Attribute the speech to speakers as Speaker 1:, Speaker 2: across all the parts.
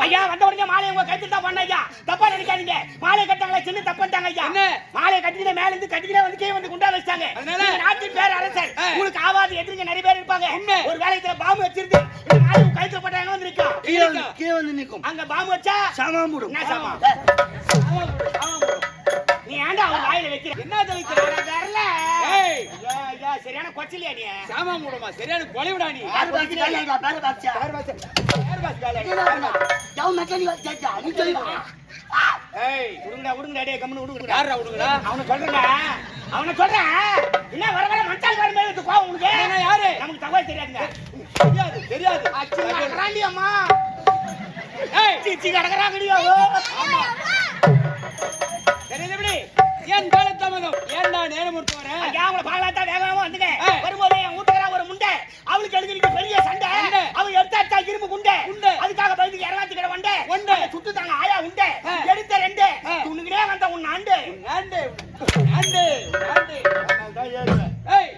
Speaker 1: ஐயா வந்த உடனே மாலையை உங்க கழுத்துல தான் பண்ண ஐயா. தப்பா நினைக்காதீங்க. மாலை கட்டாங்களே சின்ன தப்பு பண்ணிட்டாங்க ஐயா? மாலையை கட்டிட்டு மேல இருந்து கட்டிக்கிட்டே வந்து கீழே வந்து குண்டா? நீங்க நாட்டின் பேர் அரசர். உங்களுக்கு ஆவாது எதிரிங்க நிறைய பேர் இருப்பாங்க. ஒரு வேலையத்துல பாம்பு வச்சிருந்து மாலை உங்க கழுத்துல போட்டாங்க வந்து நிக்கும்
Speaker 2: கீழே வந்து நிற்கும்
Speaker 1: அங்க பாம்பு வச்சா?
Speaker 2: சாமாமுடும்
Speaker 1: என்ன சாமா நீ ஏன்டா அவன் வாயில வைக்கிற?
Speaker 3: என்ன
Speaker 1: அட வரல சரியான கொச்சலியா நீ?
Speaker 3: சாமா மூடமா சரியான கொலைவிடா நீ.
Speaker 2: பேர் பாக்ஸ் வேலையா பேர் பாக்ஸா
Speaker 1: பேர் பாஸ் பேர் பாஸ் வேலை.
Speaker 2: ஜவு மெக்கானிக் சேச்சா நீ சொல்லுவா
Speaker 1: ஏய் விடுங்கடா விடுங்கடா டேய் கம்முனு விடுங்கடா
Speaker 3: யாரா விடுங்கடா
Speaker 1: அவனை சொல்றேன்டா. அவனை சொல்றேன் என்ன வர வர மச்சான் வர மேல கோவம் உனக்கு?
Speaker 3: என்ன யாரு?
Speaker 1: நமக்கு தகவல் தெரியாதுங்க.
Speaker 3: தெரியாது தெரியாது.
Speaker 1: அச்சு கடறாண்டி அம்மா.
Speaker 3: ஏய்.
Speaker 1: சிச்சி கடகறாங்கடியோ
Speaker 3: ஆமா. தெரியுது எப்படி ஏன் காலத்தாமதம் ஏன்டா நேரம் முடித்து வரேன்
Speaker 1: ஐயா அவங்கள பாலாத்தா வேகமா வந்துங்க. வரும்போது என் வீட்டுக்கார ஒரு முண்டை. அவளுக்கு எழுதிருக்கு பெரிய சண்டை. அவன் எடுத்தாச்சா இரும்பு குண்டை. அதுக்காக பயந்து இரவாத்தி கடை வண்டை
Speaker 3: வண்டை.
Speaker 1: சுட்டு தாங்க ஆயா உண்டை. எடுத்த ரெண்டு. துணுகிட்டே வந்த உன் ஆண்டு.
Speaker 3: ஆண்டு ஆண்டு ஆண்டு. ஏய்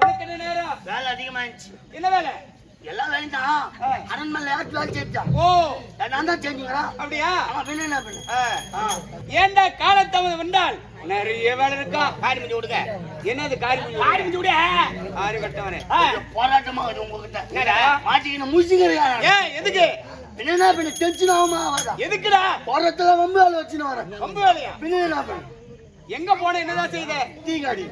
Speaker 3: உனக்கு என்ன நேரம்?
Speaker 2: வேலை அதிகமாயிடுச்சு
Speaker 3: என்ன வேலை?
Speaker 2: எல்லா வேலையும் தான். அரண்மனை யாருக்கு வேலை செஞ்சா
Speaker 3: ஓ.
Speaker 2: நான் தான் செஞ்சுக்கிறேன்
Speaker 3: அப்படியா?
Speaker 2: அவன் பின்ன என்ன பண்ணு?
Speaker 3: ஆ. ஏன்டா காலத்தாமதம் வந்தால்? நிறைய வேலை இருக்கா?
Speaker 1: காரி முடிஞ்சு விடுங்க.
Speaker 3: என்னது காரி முடிஞ்சு
Speaker 1: காரி முடிஞ்சு விடு.
Speaker 3: ஆறு கட்டவனே.
Speaker 2: போராட்டமா வருது உங்ககிட்ட? மாட்டிக்கின முடிச்சுக்கிறேன்
Speaker 3: ஏன் எதுக்கு?
Speaker 2: பின்ன பின்ன டென்ஷன் ஆகுமா?
Speaker 3: எதுக்குடா?
Speaker 2: போராட்டத்துல வம்பு வேலை வச்சுன்னு வரேன்
Speaker 3: ரொம்ப வேலையா?
Speaker 2: பின்ன என்ன பண்ணு?
Speaker 3: எங்க போன என்னதான் செய்த?
Speaker 2: டீ காடி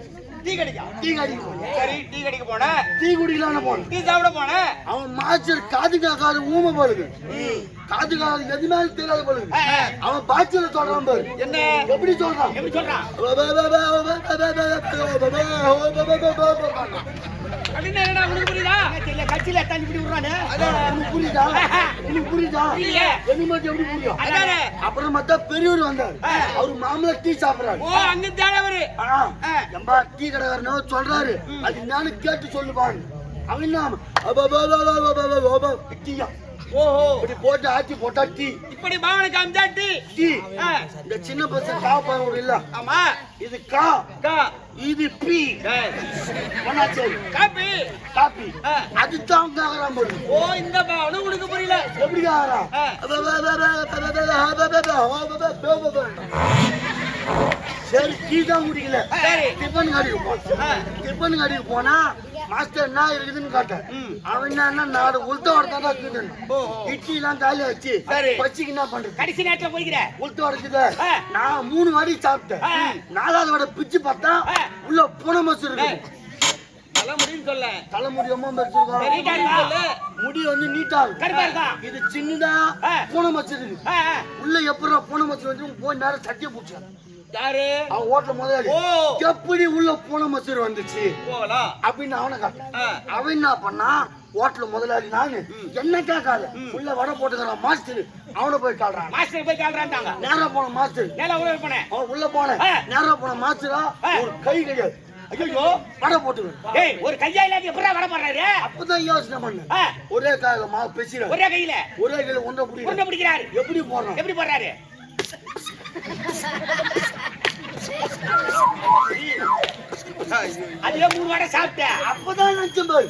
Speaker 3: டீ கடிக்கா
Speaker 2: டீ காடிக்கு போனேன்
Speaker 3: சரி டீ கடிக்க போன
Speaker 2: டீ குடிக்கலாம்னு போனேன்
Speaker 3: டீ சாப்பிட போன
Speaker 2: அவன் மாஸ்டர் காது காக்காது ஊமை போலுது காது காது எதுவுமே தெரியாத போலுது அவன் பாய்ச்சல சொல்றான் பாரு
Speaker 3: என்ன
Speaker 2: எப்படி சொல்றான்
Speaker 1: எப்படி சொல்றான்
Speaker 3: அப்படின்னு என்னடா உனக்கு புரியுதா?
Speaker 1: என்ன தெரியல கட்சியில தண்ணி பிடி விடுறானு?
Speaker 2: உனக்கு புரியுதா? உனக்கு புரியுதா? எப்படி புரியும்?
Speaker 3: அதானே.
Speaker 2: அப்புறம் மத்தா பெரியவர் வந்தார். அவரு மாமலா டீ சாப்பிடுறாரு.
Speaker 3: ஓ அங்க தானே அவரு.
Speaker 2: ஆனா, எம்பா டீ கடைக்காரனோ சொல்றாரு. அது நானும் கேட்டு சொல்லுவான் அவன் என்ன அப்ப,
Speaker 3: ஓஹோ
Speaker 2: இப்படி போட்டு ஆட்டி போட்டா டீ
Speaker 3: இப்படி பாவனை காமிச்சா டீ
Speaker 2: டீ இந்த சின்ன பசங்க கா பாவம் இல்ல
Speaker 3: ஆமா
Speaker 2: இது கா
Speaker 3: கா
Speaker 2: இது பி ஒன்னாச்சு
Speaker 3: காப்பி
Speaker 2: காப்பி அதுதான் காகராம் போடு
Speaker 3: ஓ இந்த பாவனை உனக்கு புரியல
Speaker 2: எப்படி காகராம் சரி டீ தான் குடிக்கல டிஃபன் கடைக்கு போனா டிஃபன் கடைக்கு போனா மாஸ்டர் என்ன இருக்குதுன்னு கேட்டேன். அவன் என்ன நாடு உளுத்தோட தான் இருக்குது இட்லி எல்லாம் தாலி வச்சு பச்சிக்கு என்ன பண்றது?
Speaker 1: கடைசி நேரத்துல போய்க்கிற. உளுத்தோட
Speaker 2: நான் மூணு வாடி சாப்பிட்டேன். நாலாவது வாட பிச்சு பார்த்தா உள்ள புன மசு இருக்கு.
Speaker 3: தலைமுடியும் சொல்ல.
Speaker 1: தலைமுடியமா
Speaker 2: வச்சிருக்கோம் முடி வந்து நீட்டா இது சின்னதா பூனை
Speaker 1: மச்சிருக்கு
Speaker 2: உள்ள எப்படா பூனை மச்சிருக்கு போய் நேரம் சட்டியை பிடிச்சாரு
Speaker 3: யாரு?
Speaker 2: அவன் ஓட்டல முதலாளி. எப்படி உள்ள பூனை மசூர் வந்துச்சு?
Speaker 3: போகலாம்
Speaker 2: அப்படின்னு அவனை காட்டான். அவன் என்ன பண்ணா? ஓட்டல முதலாளி நானு. என்ன கேட்காத. உள்ள வடை போட்டுக்கிறான் மாஸ்டர். அவனை போய் காடுறான்
Speaker 1: மாஸ்டர் போய் கால்றான்டாங்க
Speaker 2: நேரா போன மாஸ்டர்.
Speaker 1: உள்ள போனேன்.
Speaker 2: அவன் உள்ள போன
Speaker 1: ஆ.
Speaker 2: நேரா போன மாஸ்டரா. ஒரு கை கிடையாது. ஐயோ வடை போட்டுக்கிறேன்.
Speaker 1: ஏய் ஒரு கையா இல்லாத எப்படா வர போறாரு
Speaker 2: அப்பதான் யோசனை பண்ணு. ஒரே காயில மா பேசிட
Speaker 1: ஒரே கையில.
Speaker 2: ஒரே கையில ஒன்றை
Speaker 1: உருண்டை
Speaker 2: பிடிக்கிறேன்
Speaker 1: பிடிக்கிறாரு.
Speaker 2: எப்படி போடுறான்?
Speaker 1: எப்படி போடுறாரு? அதுவே மூணு வடை சாப்பிட்டேன்.
Speaker 2: அப்பதான் நினைச்சேன் பாரு.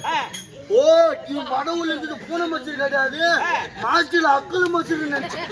Speaker 2: ஓ இவன் வடவுல இருக்குது பூனை மச்சர் கிடையாது. மாஸ்டர்ல அக்கல் மச்சர் நினைச்சேன்.